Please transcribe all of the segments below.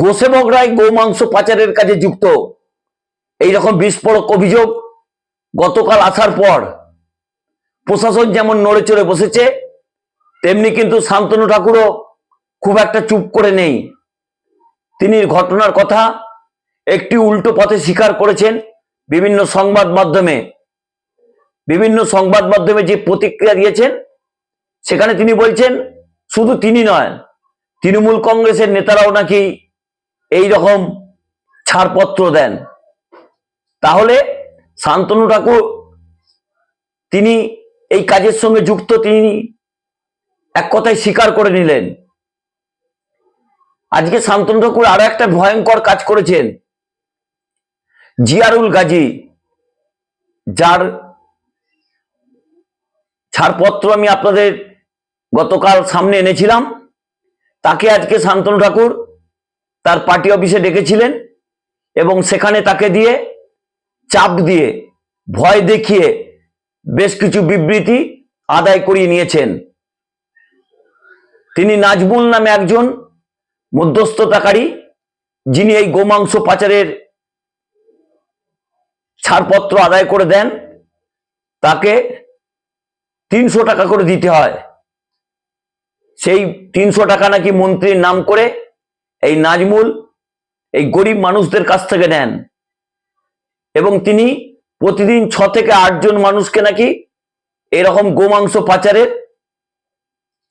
গোসেবকরাই গোমাংস পাচারের কাজে যুক্ত। এই রকম বিস্ফোরক অভিযোগ গতকাল আসার পর প্রশাসন যেমন নড়ে চড়ে বসেছে, তেমনি কিন্তু শান্তনু ঠাকুরও খুব একটা চুপ করে নেই। তিনি ঘটনার কথা একটি উল্টো পথে স্বীকার করেছেন বিভিন্ন সংবাদ মাধ্যমে। বিভিন্ন সংবাদ মাধ্যমে যে প্রতিক্রিয়া দিয়েছেন, সেখানে তিনি বলছেন, শুধু তিনি নয় তৃণমূল কংগ্রেসের নেতারাও নাকি এই রকম ছাড়পত্র দেন। তাহলে শান্তনু ঠাকুর, তিনি এই কাজের সঙ্গে যুক্ত, তিনি এক কথায় স্বীকার করে নিলেন। আজকে শান্তনু ঠাকুর আরও একটা ভয়ঙ্কর কাজ করেছেন। জিয়ারুল গাজী, যার ছাড়পত্র আমি আপনাদের গতকাল সামনে এনেছিলাম তাকে আজকে শান্তনু ঠাকুর তার পার্টি অফিসে ডেকেছিলেন এবং সেখানে তাকে দিয়ে চাপ দিয়ে, ভয় দেখিয়ে বেশ কিছু বিবৃতি আদায় করিয়ে নিয়েছেন। তিনি নাজমুল নামে একজন মধ্যস্থতাকারী, যিনি এই গোমাংস পাচারের ছাড়পত্র আদায় করে দেন, তাকে তিনশো টাকা করে দিতে হয়। সেই তিনশো টাকা নাকি মন্ত্রীর নাম করে এই নাজমুল এই গরিব মানুষদের কাছ থেকে নেন। এবং তিনি প্রতিদিন ছ থেকে আটজন মানুষকে নাকি এরকম গোমাংস পাচারের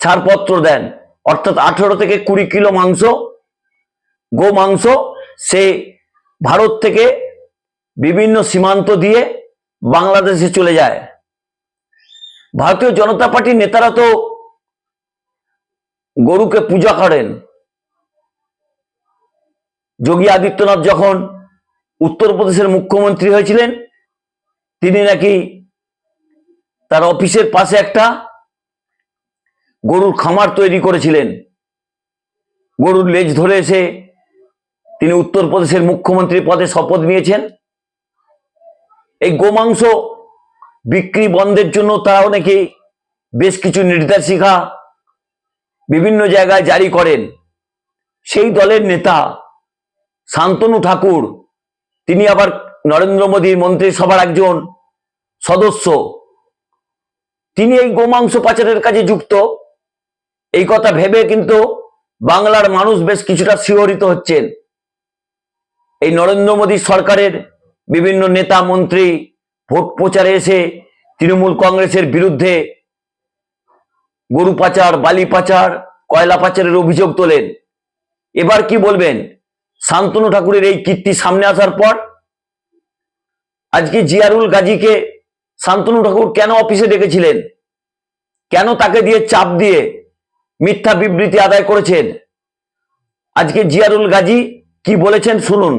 ছাড়পত্র দেন। অর্থাৎ আঠেরো থেকে কুড়ি কিলো মাংস গো মাংস সে ভারত থেকে বিভিন্ন সীমান্ত দিয়ে বাংলাদেশে চলে যায়। ভারতীয় জনতা পার্টির নেতারা তো গরুকে পূজা করেন। যোগী আদিত্যনাথ যখন উত্তরপ্রদেশের মুখ্যমন্ত্রী হয়েছিলেন, তিনি নাকি তার অফিসের পাশে একটা গরুর খামার তৈরি করেছিলেন। গরুর লেজ ধরে এসে তিনি উত্তরপ্রদেশের মুখ্যমন্ত্রী পদে শপথ নিয়েছেন। এই গোমাংস বিক্রি বন্ধের জন্য তারাও নাকি বেশ কিছু নির্দেশিকা বিভিন্ন জায়গায় জারি করেন। সেই দলের নেতা শান্তনু ঠাকুর, তিনি আবার নরেন্দ্র মোদীর মন্ত্রিসভার একজন সদস্য। তিনি এই গোমাংস পাচারের কাজে যুক্ত। এই কথা ভেবে কিন্তু বাংলার মানুষ বেশ কিছুটা শিহরিত হচ্ছেন। এই নরেন্দ্র মোদী সরকারের বিভিন্ন নেতা, মন্ত্রী ভোট প্রচারে এসে তৃণমূল কংগ্রেসের বিরুদ্ধে গরু পাচার, বালি পাচার, কয়লা পাচারের অভিযোগ তোলেন। এবার কি বলবেন? শান্তনু ঠাকুরের এই কীর্তি সামনে আসার পর আজকে জিয়ারুল গাজীকে শান্তনু ঠাকুর কেন অফিসে ডেকেছিলেন? কেন তাকে দিয়ে চাপ দিয়ে মিথ্যা বিবৃতি আদায় করেছেন? আজকে জিয়ারুল গাজী কি বলেছেন শুনুন।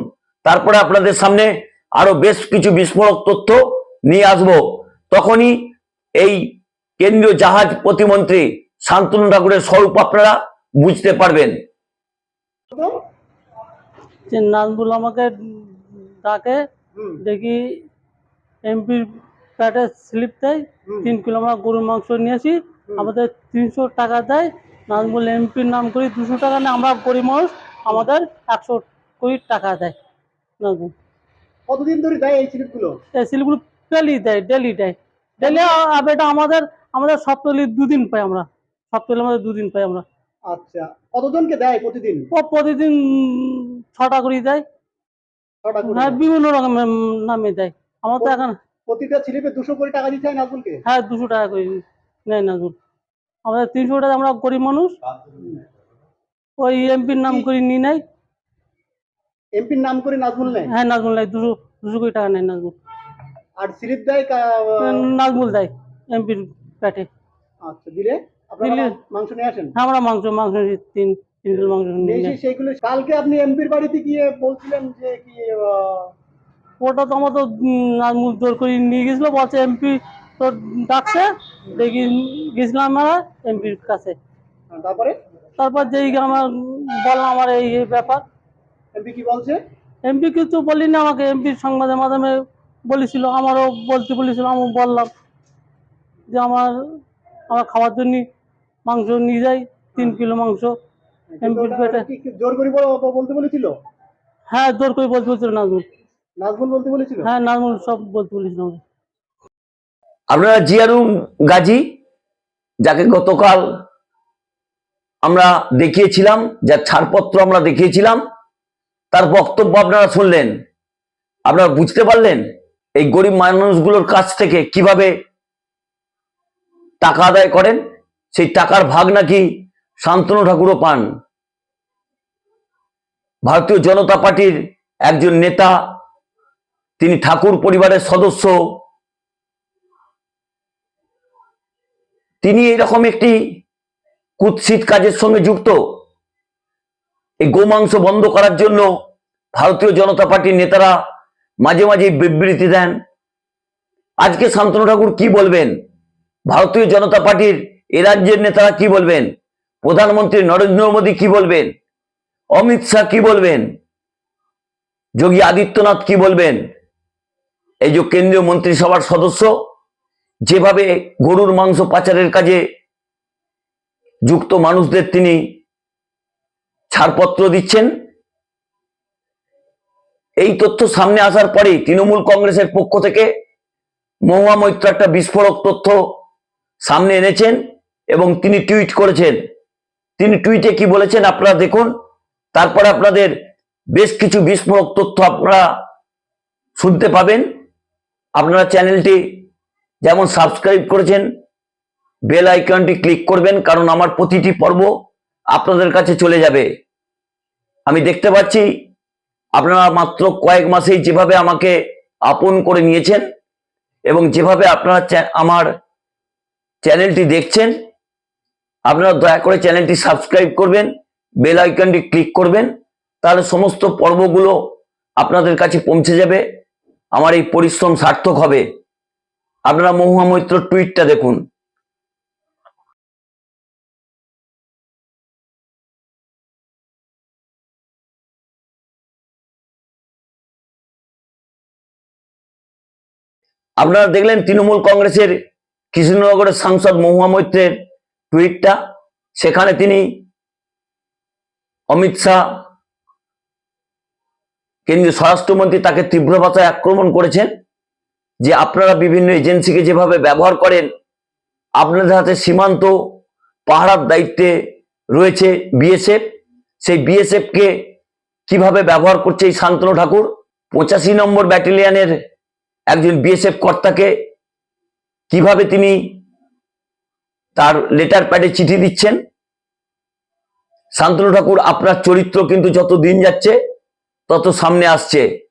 তারপরে আপনাদের সামনে আরও বেশ কিছু বিস্ফোরক তথ্য নিয়ে আসব। তখনই এই কেন্দ্রীয় জাহাজ প্রতিমন্ত্রী শান্তনু ঠাকুরের স্বরূপ আপনারা বুঝতে পারবেন। যে নাজমুল আমাকে ডাকে দেখি এমপির প্যাটে স্লিপ দেয় তিন কিলো আমরা গরুর মাংস নিয়েছি হুম। আমাদের তিনশো টাকা দেয় নাজমুল এমপির নাম করি দুশো টাকা নেয় আমরা গরিব মানুষ আমাদের একশো কুড়ি টাকা দেয় নাজমুল। কতদিন ধরে দেয় এই স্লিপগুলো? এই স্লিপগুলো ডেলি দেয় ডেলি দেয়। ডেলি এটা আমাদের আমাদের সপ্তাহে দুদিন পাই আমরা। সপ্তাহে আমাদের দুদিন পাই আমরা। আচ্ছা কতজনকে দেয় প্রতিদিন? ও প্রতিদিন ছটা করে দেয়। হ্যাঁ বিভিন্ন রকমের নামে দেয়। আমার তো এখন প্রতিটা স্লিপে দুশো করে টাকা দিতে হয় নাজমুলকে? হ্যাঁ দুশো টাকা করে নেয় নাজমুল। আমাদের তিনশো টাকা আমরা গরিব মানুষ। ওই এমপির নাম করে নিয়ে নেয়। এমপির নাম করে নাজমুল নেয়? হ্যাঁ নাজমুল নেয়। দুশো দুশো কোটি টাকা নেয় নাজমুল। আর স্লিপ দেয় নাজমুল দেয়। এমপির আচ্ছা দিলে দিলে- মাংস নিয়ে আসেন? হ্যাঁ আমরা মাংস মাংস তিন তিন কিলো মাংস নিয়ে সেইগুলো কালকে আপনি এমপির বাড়িতে গিয়ে বলছিলেন যে কি ওটা তো আমার তো জোর করে নিয়ে গেছিল বলছে এমপি তো ডাকছে দেখি গেছিলাম আমরা এমপির কাছে। তারপরে? তারপর যেই আমার বললাম আমার এই এই ব্যাপার। এমপি কি বলছে? এমপি কিছু বলিনি আমাকে এমপির সংবাদের মাধ্যমে বলেছিল আমারও বলতে বলেছিল আমি বললাম। যে আমার আমার খাওয়ার জন্য মাংস নিয়ে যাই তিন কিলো মাংস জোর করে বলতে বলেছিল? হ্যাঁ জোর করে বলতে বলছিল নাজমুল। নাজমুল বলতে বলেছিল? হ্যাঁ নাজমুল সব বলতে বলেছিল। আপনারা জিয়ারুম গাজী যাকে গতকাল আমরা দেখিয়েছিলাম যার ছাড়পত্র আমরা দেখিয়েছিলাম তার বক্তব্য আপনারা শুনলেন। আপনারা বুঝতে পারলেন এই গরিব মানুষগুলোর কাছ থেকে কীভাবে টাকা আদায় করেন, সেই টাকার ভাগ নাকি শান্তনু ঠাকুরও পান। ভারতীয় জনতা পার্টির একজন নেতা, তিনি ঠাকুর পরিবারের সদস্য। তিনি এরকম একটি কুৎসিত কাজের সঙ্গে যুক্ত। এই গোমাংস বন্ধ করার জন্য ভারতীয় জনতা পার্টির নেতারা মাঝে মাঝে বিবৃতি দেন। আজকে শান্তনু ঠাকুর কি বলবেন? ভারতীয় জনতা পার্টির এ রাজ্যের নেতারা কি বলবেন? প্রধানমন্ত্রী নরেন্দ্র মোদী কি বলবেন? অমিত শাহ কি বলবেন? যোগী আদিত্যনাথ কি বলবেন? এই যে কেন্দ্রীয় মন্ত্রিসভার সদস্য, যেভাবে গরুর মাংস পাচারের কাজে যুক্ত মানুষদের তিনি ছাড়পত্র দিচ্ছেন, এই তথ্য সামনে আসার পরেই তৃণমূল কংগ্রেসের পক্ষ থেকে মহুয়া মৈত্র একটা বিস্ফোরক তথ্য সামনে এনেছেন এবং তিনি টুইট করেছেন। তিনি টুইটে কি বলেছেন আপনারা দেখুন। তারপরে আপনাদের বেশ কিছু বিস্ফোরক তথ্য আপনারা শুনতে পাবেন। আপনারা চ্যানেলটি যেমন সাবস্ক্রাইব করেছেন, বেল আইকনটি ক্লিক করবেন, কারণ আমার প্রতিটি পর্ব আপনাদের কাছে চলে যাবে। আমি দেখতে পাচ্ছি, আপনারা মাত্র কয়েক মাসেই যেভাবে আমাকে আপন করে নিয়েছেন এবং যেভাবে আপনারা আমার চ্যানেলটি দেখছেন, আপনারা দয়া করে চ্যানেলটি সাবস্ক্রাইব করবেন, বেল আইকনটি ক্লিক করবেন, তাহলে সমস্ত পর্বগুলো আপনাদের কাছে পৌঁছে যাবে, আমার এই পরিশ্রম সার্থক হবে। আপনারা মহুয়া মৈত্র টুইটটা দেখুন। আপনারা দেখলেন তৃণমূল কংগ্রেসের কৃষ্ণনগরের সাংসদ মহুয়া মৈত্রের টুইটটা, সেখানে তিনি অমিত শাহ, কেন্দ্রীয় স্বরাষ্ট্রমন্ত্রী তাকে তীব্র ভাষায় আক্রমণ করেছেন যে আপনারা বিভিন্ন এজেন্সিকে যেভাবে ব্যবহার করেন, আপনাদের হাতে সীমান্ত পাহারার দায়িত্বে রয়েছে বিএসএফ। সেই বিএসএফ কে কীভাবে ব্যবহার করছে এই শান্তনু ঠাকুর? পঁচাশি নম্বর ব্যাটালিয়নের একজন বিএসএফ কর্তাকে কীভাবে তিনি তার লেটার প্যাডে চিঠি দিচ্ছেন? শান্তনু ঠাকুর, আপনার চরিত্র কিন্তু যত দিন যাচ্ছে, তত সামনে আসছে।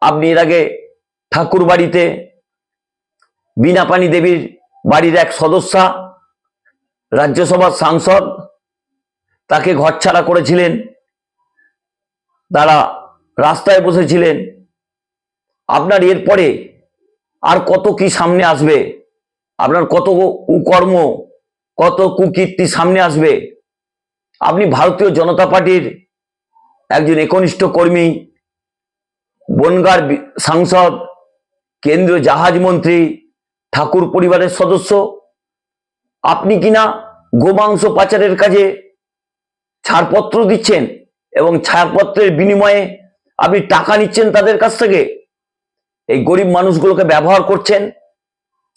আপনি এর আগে ঠাকুর বাড়িতে বীণাপানি দেবীর বাড়ির এক সদস্যা, রাজ্যসভার সাংসদ, তাকে ঘরছাড়া করেছিলেন। তারা রাস্তায় বসেছিলেন। আপনার এরপরে আর কত কি সামনে আসবে? আপনার কত কুকর্ম, কত কুকীর্তি সামনে আসবে? আপনি ভারতীয় জনতা পার্টির একজন একনিষ্ঠ কর্মী, বনগার সাংসদ, কেন্দ্রীয় জাহাজ মন্ত্রী, ঠাকুর পরিবারের সদস্য, আপনি কিনা গোমাংস পাচারের কাজে ছাড়পত্র দিচ্ছেন এবং ছাড়পত্রের বিনিময়ে আপনি টাকা নিচ্ছেন তাদের কাছ থেকে? এই গরিব মানুষগুলোকে ব্যবহার করছেন,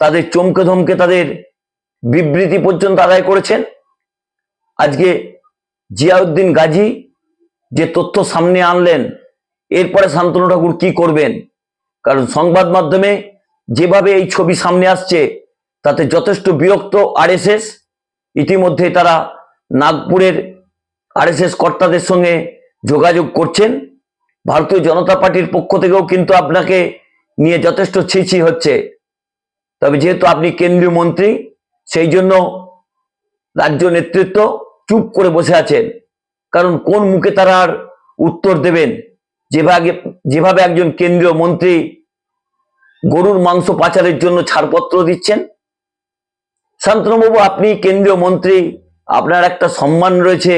তাদের চমকে ধমকে তাদের বিবৃতি পর্যন্ত আদায় করেছেন। আজকে জিয়াউদ্দিন গাজী যে তথ্য সামনে আনলেন, এরপরে শান্তনু ঠাকুর কি করবেন? কারণ সংবাদ মাধ্যমে যেভাবে এই ছবি সামনে আসছে, তাতে যথেষ্ট বিরক্ত আরএসএস। ইতিমধ্যে তারা নাগপুরের আরএসএস কর্তাদের সঙ্গে যোগাযোগ করছেন। ভারতীয় জনতা পার্টির পক্ষ থেকেও কিন্তু আপনাকে নিয়ে যথেষ্ট ছিছি হচ্ছে। তবে যেহেতু আপনি কেন্দ্রীয় মন্ত্রী, সেই জন্য রাজ্য নেতৃত্ব চুপ করে বসে আছেন। কারণ কোন মুখে তারা আর উত্তর দেবেন? যেভাবে যেভাবে একজন কেন্দ্রীয় মন্ত্রী গরুর মাংস পাচারের জন্য ছাড়পত্র দিচ্ছেন। শান্তনুবাবু, আপনি কেন্দ্রীয় মন্ত্রী, আপনার একটা সম্মান রয়েছে।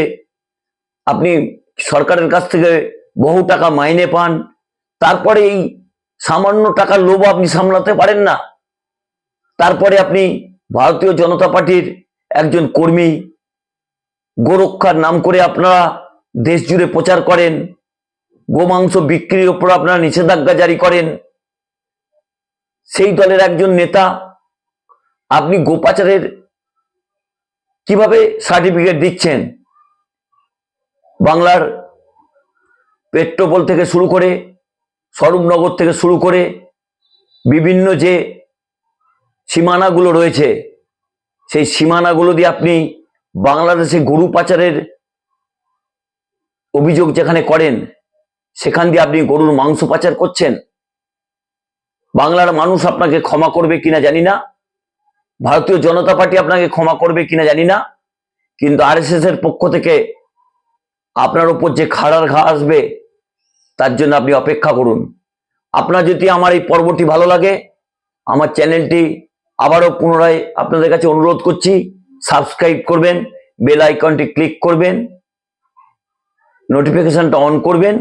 আপনি সরকারের কাছ থেকে বহু টাকা মাইনে পান। তারপরে এই সামান্য টাকার লোভ আপনি সামলাতে পারেন না। তারপরে আপনি ভারতীয় জনতা পার্টির একজন কর্মী, গোরক্ষার নাম করে আপনারা দেশ জুড়ে প্রচার করেন, গোমাংস বিক্রির ওপর আপনারা নিষেধাজ্ঞা জারি করেন। সেই দলের একজন নেতা, আপনি গোপাচারের কীভাবে সার্টিফিকেট দিচ্ছেন? বাংলার পেট্রোপল থেকে শুরু করে স্বরূপনগর থেকে শুরু করে বিভিন্ন যে সীমানাগুলো রয়েছে, সেই সীমানাগুলো দিয়ে আপনি বাংলাদেশে গরু পাচারের অভিযোগ যেখানে করেন, সেখান দিয়ে আপনি গরুর মাংস পাচার করছেন। বাংলার মানুষ আপনাকে ক্ষমা করবে কিনা জানি না। ভারতীয় জনতা পার্টি আপনাকে ক্ষমা করবে কিনা জানি না। কিন্তু আরএসএস এর পক্ষ থেকে আপনার উপর যে খাড়ার ঘা আসবে তার জন্য আপনি অপেক্ষা করুন। আপনার যদি আমার এই পর্বটি ভালো লাগে, আমার চ্যানেলটি আবারও পুনরায় আপনাদের কাছে অনুরোধ করছি, সাবস্ক্রাইব করবেন, বেল আইকনটি ক্লিক করবেন, নোটিফিকেশনটা অন করবেন।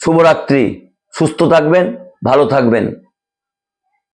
শুভরাত্রি, সুস্থ থাকবেন, ভালো থাকবেন।